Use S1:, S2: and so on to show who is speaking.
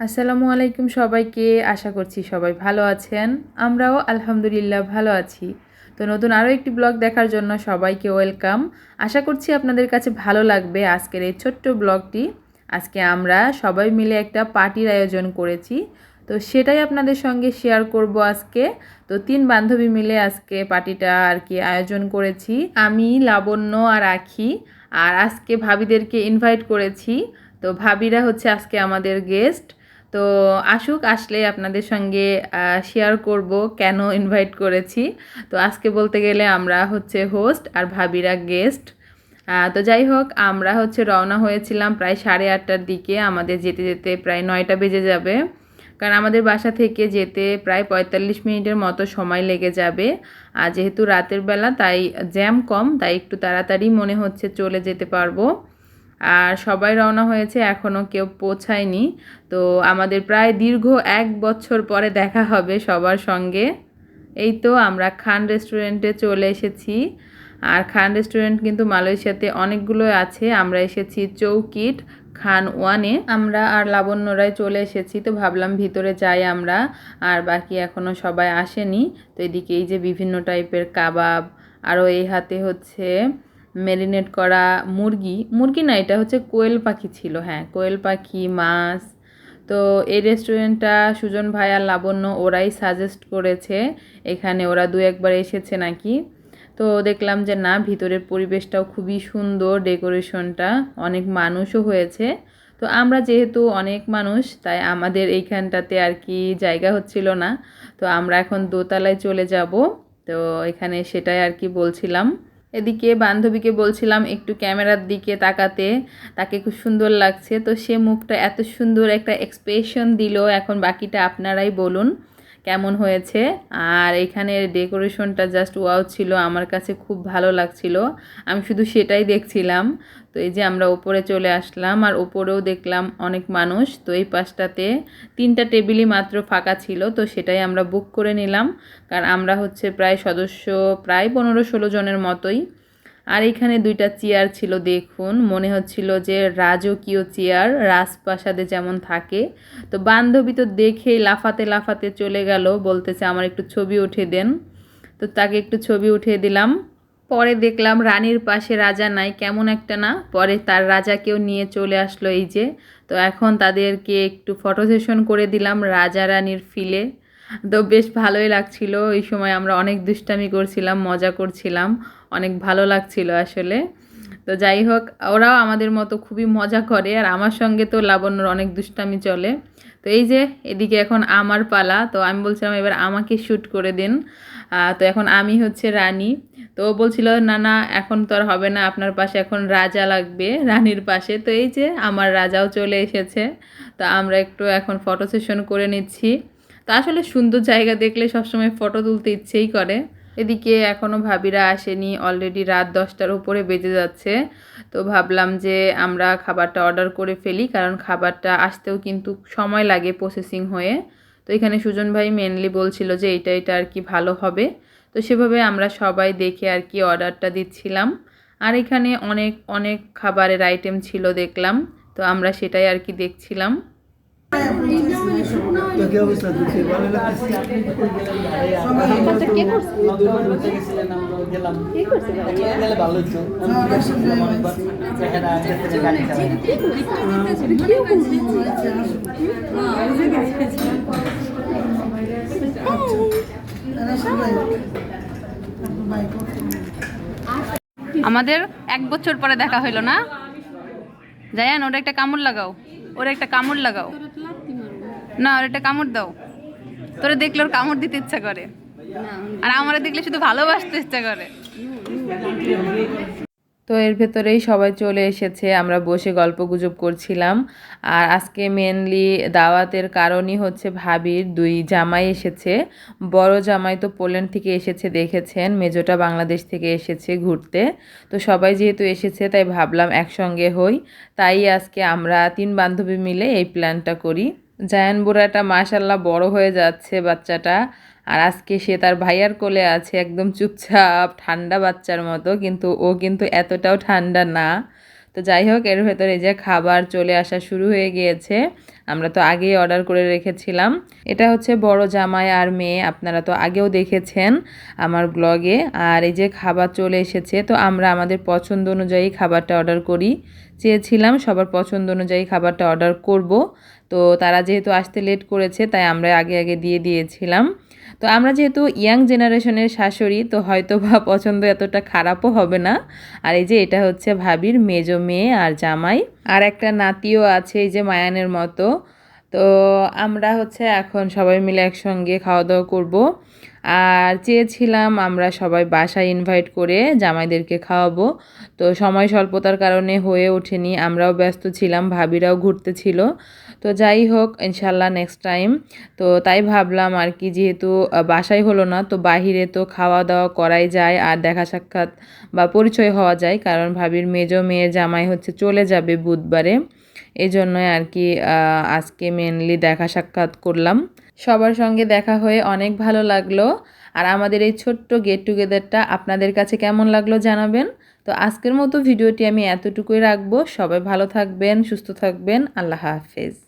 S1: আসসালামু আলাইকুম সবাইকে, আশা করছি সবাই ভালো আছেন। আমরাও আলহামদুলিল্লাহ ভালো আছি। তো নতুন আরও একটি ব্লগ দেখার জন্য সবাইকে ওয়েলকাম। আশা করছি আপনাদের কাছে ভালো লাগবে আজকের এই ছোট্ট ব্লগটি। আজকে আমরা সবাই মিলে একটা পার্টির আয়োজন করেছি। তো সেটাই আপনাদের সঙ্গে শেয়ার করব আজকে। তো তিন বান্ধবী মিলে আজকে পার্টিটা আর কি আয়োজন করেছি। আমি, লাবণ্য আর আখি। আর আজকে ভাবিদেরকে ইনভাইট করেছি। তো ভাবিরা হচ্ছে আজকে আমাদের গেস্ট তো আসুক আসলে আপনাদের সঙ্গে শেয়ার করব কেন ইনভাইট করেছি। তো আজকে বলতে গেলে আমরা হচ্ছে হোস্ট আর ভাবিরা গেস্ট তো যাই হোক, আমরা হচ্ছে রওনা হয়েছিলাম প্রায় সাড়ে আটটার দিকে। আমাদের যেতে যেতে প্রায় নয়টা বেজে যাবে। কারণ আমাদের বাসা থেকে যেতে প্রায় পঁয়তাল্লিশ মিনিটের মতো সময় লেগে যাবে। আর যেহেতু রাতের বেলা, তাই জ্যাম কম, তাই একটু তাড়াতাড়ি মনে হচ্ছে চলে যেতে পারব। আর সবাই রওনা হয়েছে এখনও কেউ পৌঁছায়নি। তো আমাদের প্রায় দীর্ঘ এক বছর পরে দেখা হবে সবার সঙ্গে। এই তো আমরা খান রেস্টুরেন্টে চলে এসেছি। আর খান রেস্টুরেন্ট কিন্তু মালয়েশিয়াতে অনেকগুলো আছে। আমরা এসেছি চৌকিট খান ওয়ানে। আমরা আর লাবণ্যরায় চলে এসেছি, তো ভাবলাম ভিতরে যাই আমরা। আর বাকি এখনও সবাই আসেনি। তো এদিকে এই যে বিভিন্ন টাইপের কাবাব আরও এই হাতে হচ্ছে ম্যারিনেট করা মুরগি। মুরগি না, এটা হচ্ছে কোয়েল পাখি ছিল হ্যাঁ কোয়েল পাখি, মাছ। তো এই রেস্টুরেন্টটা সুজন ভাই আর লাবণ্য ওরাই সাজেস্ট করেছে। এখানে ওরা দু একবার এসেছে নাকি। তো দেখলাম যে না, ভিতরের পরিবেশটাও খুবই সুন্দর ডেকোরেশনটা অনেক মানুষও হয়েছে। তো আমরা যেহেতু অনেক মানুষ, তাই আমাদের এইখানটাতে আর কি জায়গা হচ্ছিল না। তো আমরা এখন দোতলায় চলে যাব। তো এখানে সেটাই আর কি বলছিলাম। এদিকে বান্ধবীকে বলছিলাম, একটু ক্যামেরার দিকে তাকাতে, তাকে খুব সুন্দর লাগছে। তো সে মুখটা এত সুন্দর একটা এক্সপ্রেশন দিল, এখন বাকিটা আপনারাই বলুন। কেমন হয়েছে। আর এখানে ডেকোরেশনটা জাস্ট ওয়াও ছিল, আমার কাছে খুব ভালো লাগছিল। আমি শুধু সেটাই দেখছিলাম। তো এই যে আমরা ওপরে চলে আসলাম, আর ওপরেও দেখলাম অনেক মানুষ। তো এই পাশটাতে তিনটা টেবিলই মাত্র ফাঁকা ছিল, তো সেটাই আমরা বুক করে নিলাম। কারণ আমরা হচ্ছে প্রায় সদস্য, প্রায় পনেরো ষোলো জনের মতোই। আর এখানে দুইটা চেয়ার ছিল, দেখুন। মনে হচ্ছিল যে রাজকীয় চেয়ার, রাজপ্রাসাদে যেমন থাকে। তো বান্ধবী তো দেখেই লাফাতে লাফাতে চলে গেল, বলতেছে, আমার একটু ছবি উঠে দেন। তো তাকে একটু ছবি উঠিয়ে দিলাম। পরে দেখলাম রানীর পাশে রাজা নাই, কেমন একটা না। পরে তার রাজাকেও নিয়ে চলে আসলো এই যে। তো এখন তাদেরকে একটু ফটো সেশন করে দিলাম রাজা রানীর ফিলে তো বেশ ভালোই লাগছিল। ওই সময় আমরা অনেক দুষ্টামি করছিলাম, মজা করছিলাম, অনেক ভালো লাগছিল আসলে। তো যাই হোক, ওরাও আমাদের মতো খুবই মজা করে আর আমার সঙ্গে তো লাবণ্যর অনেক দুষ্টামি চলে। তো এই যে, এদিকে এখন আমার পালা। তো আমি বলছিলাম এবার আমাকে শ্যুট করে দিন। তো এখন আমি হচ্ছে রানী। তো ও বলছিল, না না, এখন তো আর হবে না, আপনার পাশে এখন রাজা লাগবে, রানীর পাশে। তো এই যে, আমার রাজাও চলে এসেছে। তো আমরা একটু এখন ফটো সেশন করে নিচ্ছি। তো আসলে সুন্দর জায়গা দেখলে সবসময় ফটো তুলতে ইচ্ছেই করে। এদিকে এখনও ভাবিরা আসেনি অলরেডি রাত দশটার উপরে বেজে যাচ্ছে। তো ভাবলাম যে আমরা খাবারটা অর্ডার করে ফেলি, কারণ খাবারটা আসতেও কিন্তু সময় লাগে প্রসেসিং হয়ে। তো এখানে সুজন ভাই মেনলি বলছিল যে এটা এটা আর কি ভালো হবে। তো সেভাবে আমরা সবাই দেখে আর কি অর্ডারটা দিচ্ছিলাম। আর এখানে অনেক অনেক খাবারের আইটেম ছিল দেখলাম। তো আমরা সেটাই আর কি দেখছিলাম।
S2: আমাদের এক বছর পরে দেখা হইল না জায়ান ওরা একটা কামড় লাগাও ওরা একটা কামড় লাগাও। না, ওর একটা কামড় দাও। তোরে দেখলে ওর কামড় দিতে ইচ্ছা করে। আর আমরা দেখলে শুধু ভালোবাসতে ইচ্ছা করে।
S1: তো এর ভেতরেই সবাই চলে এসেছে, আমরা বসে গল্প গুজব করছিলাম। আর আজকে মেনলি দাওয়াতের কারণই হচ্ছে ভাবির দুই জামাই এসেছে। বড় জামাই তো পোল্যান্ড থেকে এসেছে, দেখেছেন, মেজোটা বাংলাদেশ থেকে এসেছে ঘুরতে। তো সবাই যেহেতু এসেছে, তাই ভাবলাম একসঙ্গে হই। তাই আজকে আমরা তিন বান্ধবী মিলে এই প্ল্যানটা করি। জায়ান বুড়াটা মাশাল্লাহ বড় হয়ে যাচ্ছে বাচ্চাটা। আর আজকে সে তার ভাইয়ার কোলে আছে একদম চুপচাপ, ঠান্ডা বাচ্চার মতো, কিন্তু ও কিন্তু এতটাও ঠান্ডা না। তো যাই হোক, এর ভেতরে যে খাবার চলে আসা শুরু হয়ে গিয়েছে। আমরা তো আগেই অর্ডার করে রেখেছিলাম। এটা হচ্ছে বড় জামাই আর মেয়ে, আপনারা তো আগেও দেখেছেন আমার ব্লগে। আর এই যে খাবার চলে এসেছে, তো আমরা আমাদের পছন্দ অনুযায়ী খাবারটা অর্ডার করি। চেয়েছিলাম সবার পছন্দ অনুযায়ী খাবারটা অর্ডার করব। তো তারা যেহেতু আসতে লেট করেছে, তাই আমরা আগে আগে দিয়ে দিয়েছিলাম। তো আমরা যেহেতু ইয়াং জেনারেশনের শাশুড়ি, তো হয়তো বা পছন্দ এতটা খারাপও হবে না। আর এই যে এটা হচ্ছে ভাবির মেজো মেয়ে আর জামাই। আর একটা নাতিও আছে, এই যে মায়ানের মতো। তো আমরা হচ্ছে এখন সবাই মিলে একসঙ্গে খাওয়া দাওয়া করব। আর চেয়েছিলাম আমরা সবাই বাসায় ইনভাইট করে জামাইদেরকে খাওয়াবো। তো সময় স্বল্পতার কারণে হয়ে ওঠেনি, আমরাও ব্যস্ত ছিলাম, ভাবিরাও ঘুরতে ছিল। তো যাই হোক, ইনশাল্লাহ নেক্সট টাইম তো তাই ভাবলাম আর কি, যেহেতু বাসায় হলো না, তো বাহিরে তো খাওয়া দাওয়া করাই যায় আর দেখা সাক্ষাৎ বা পরিচয় হওয়া যায়। কারণ ভাবির মেজো মেয়ের জামাই হচ্ছে চলে যাবে বুধবারে। এই জন্যই আর কি আজকে মেনলি দেখা সাক্ষাৎ করলাম। সবার সঙ্গে দেখা হয়ে অনেক ভালো লাগল। আর আমাদের এই ছোট্ট গেট টুগেদারটা আপনাদের কাছে কেমন লাগল জানাবেন। তো আজকের মতো ভিডিওটি আমি এতটুকুই রাখব। সবাই ভালো থাকবেন, সুস্থ থাকবেন। আল্লাহ হাফেজ।